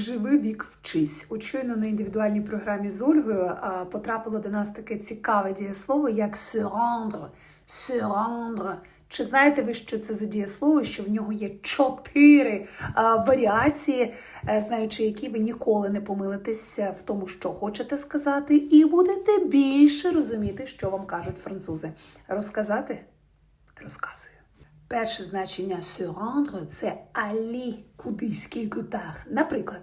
Вік живи, вік вчись. От щойно на індивідуальній програмі з Ольгою потрапило до нас таке цікаве дієслово, як se rendre. Se rendre. Чи знаєте ви, що це за дієслово? Що в нього є чотири варіації, е, знаючи, які ви ніколи не помилитеся в тому, що хочете сказати, і будете більше розуміти, що вам кажуть французи. Розказати? Розказую. Перше значення se rendre – це aller кудись quelque part. Наприклад,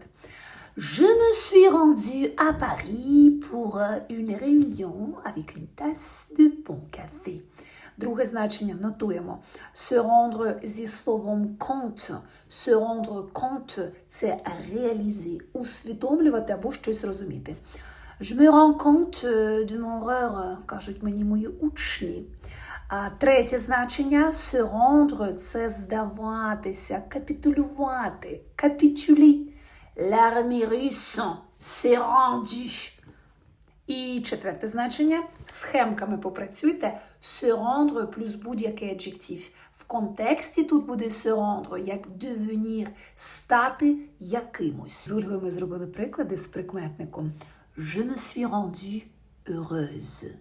Je me suis rendu à Paris pour euh, une réunion avec une tasse de bon café. Друге значення нотуємо. Se rendre зі словом compte. Se rendre compte – це réaliser, усвідомлювати або щось розуміти. Je me rends compte euh, de mon erreur, кажуть мені мої учні. А третє значення se rendre – це здаватися, капітулювати, капітюлі. L'armée russe s'est rendue. І четверте значення схемками попрацюйте se rendre плюс будь-який adjective. В контексті тут буде se rendre, як devenir, стати якимось. З Ольгою ми зробили приклади з прикметником Je me suis rendue heureuse.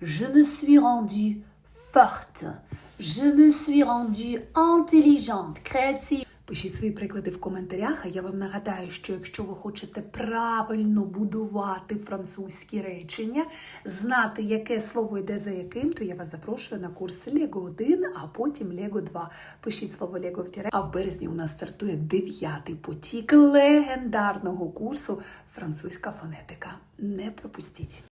Je me suis rendue forte. Je me suis rendue intelligente, créative. Пишіть свої приклади в коментарях, а я вам нагадаю, що якщо ви хочете правильно будувати французькі речення, знати, яке слово йде за яким, то я вас запрошую на курс Лего 1, а потім Лего 2. Пишіть слово Лего в тіре. А в березні у нас стартує дев'ятий потік легендарного курсу Французька фонетика. Не пропустіть!